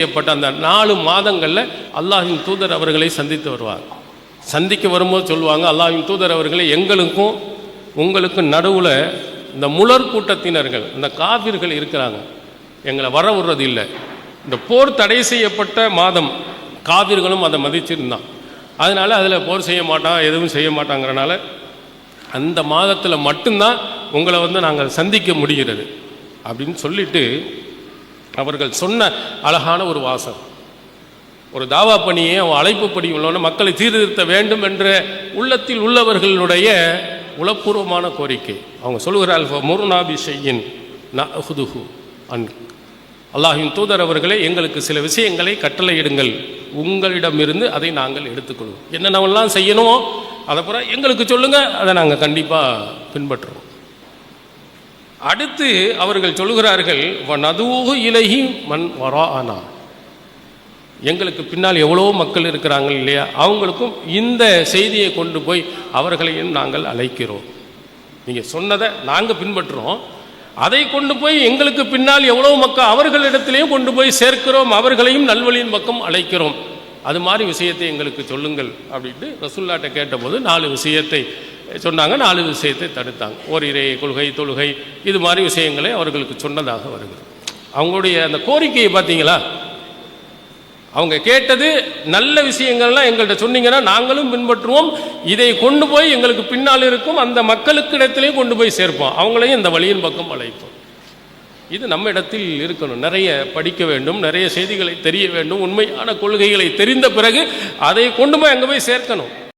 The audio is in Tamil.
செய்யப்பட்ட அந்த நாலு மாதங்களில் அல்லாஹின் தூதர் அவர்களை சந்தித்து வருவார். சந்திக்க வரும்போது சொல்லுவாங்க அல்லாஹின் தூதர் அவர்களை எங்களுக்கும் உங்களுக்கும் நடுவில் இந்த முலர் கூட்டத்தினர்கள் இந்த காவிர்கள் இருக்கிறாங்க. எங்களை வர விடுறது இல்லை. இந்த போர் தடை செய்யப்பட்ட மாதம் காவிர்களும் அதை மதிச்சிருந்தான். அதனால் அதில் போர் செய்ய மாட்டான் எதுவும் செய்ய மாட்டாங்கிறனால அந்த மாதத்தில் மட்டும்தான் உங்களை வந்து நாங்கள் சந்திக்க முடிகிறது. அப்படின்னு சொல்லிட்டு அவர்கள் சொன்ன அழகான ஒரு வாசம் ஒரு தாவா பணியை அவன் அழைப்பு பணி உள்ளவன மக்களை சீர்திருத்த வேண்டும் என்ற உள்ளத்தில் உள்ளவர்களுடைய உளப்பூர்வமான கோரிக்கை. அவங்க சொல்லுகிறார்கள் முருநாபி ஷையின் நஹுதுஹு அன். அல்லாஹின் தூதர் அவர்களே எங்களுக்கு சில விஷயங்களை கட்டளையிடுங்கள். உங்களிடமிருந்து அதை நாங்கள் எடுத்துக்கொள்வோம். என்னென்னவெல்லாம் செய்யணுமோ அதை பிற எங்களுக்கு சொல்லுங்கள் அதை நாங்கள் கண்டிப்பாக பின்பற்றுவோம். அடுத்து அவர்கள் சொல்லுகிறார்கள் நதுவு இலகி மண் வரா ஆனா எங்களுக்கு பின்னால் எவ்வளோ மக்கள் இருக்கிறாங்க இல்லையா? அவங்களுக்கும் இந்த செய்தியை கொண்டு போய் அவர்களையும் நாங்கள் அழைக்கிறோம். நீங்கள் சொன்னதை நாங்கள் பின்பற்றுறோம். அதை கொண்டு போய் எங்களுக்கு பின்னால் எவ்வளோ மக்கள் அவர்களிடத்திலையும் கொண்டு போய் சேர்க்கிறோம். அவர்களையும் நல்வழியின் பக்கம் அழைக்கிறோம். அது மாதிரி விஷயத்தை எங்களுக்கு சொல்லுங்கள் அப்படின்ட்டு ரசுல்லாட்டை கேட்டபோது நாலு விஷயத்தை சொன்னாங்க நாலு விஷயத்தை தடுத்தாங்க. ஓரிரை கொள்கை தொழுகை இது மாதிரி விஷயங்களை அவர்களுக்கு சொன்னதாக வருகிறது. அவங்களுடைய அந்த கோரிக்கையை பார்த்தீங்களா? அவங்க கேட்டது நல்ல விஷயங்கள்லாம் எங்கள்கிட்ட சொன்னீங்கன்னா நாங்களும் பின்பற்றுவோம். இதை கொண்டு போய் எங்களுக்கு பின்னால் இருக்கும் அந்த மக்களுக்கு இடத்திலையும் கொண்டு போய் சேர்ப்போம். அவங்களையும் இந்த வழியின் பக்கம் அழைப்போம். இது நம்ம இடத்தில் இருக்கணும். நிறைய படிக்க வேண்டும் நிறைய செய்திகளை தெரிய வேண்டும் உண்மையான கொள்கைகளை தெரிந்த பிறகு அதை கொண்டு போய் அங்கே போய் சேர்க்கணும்.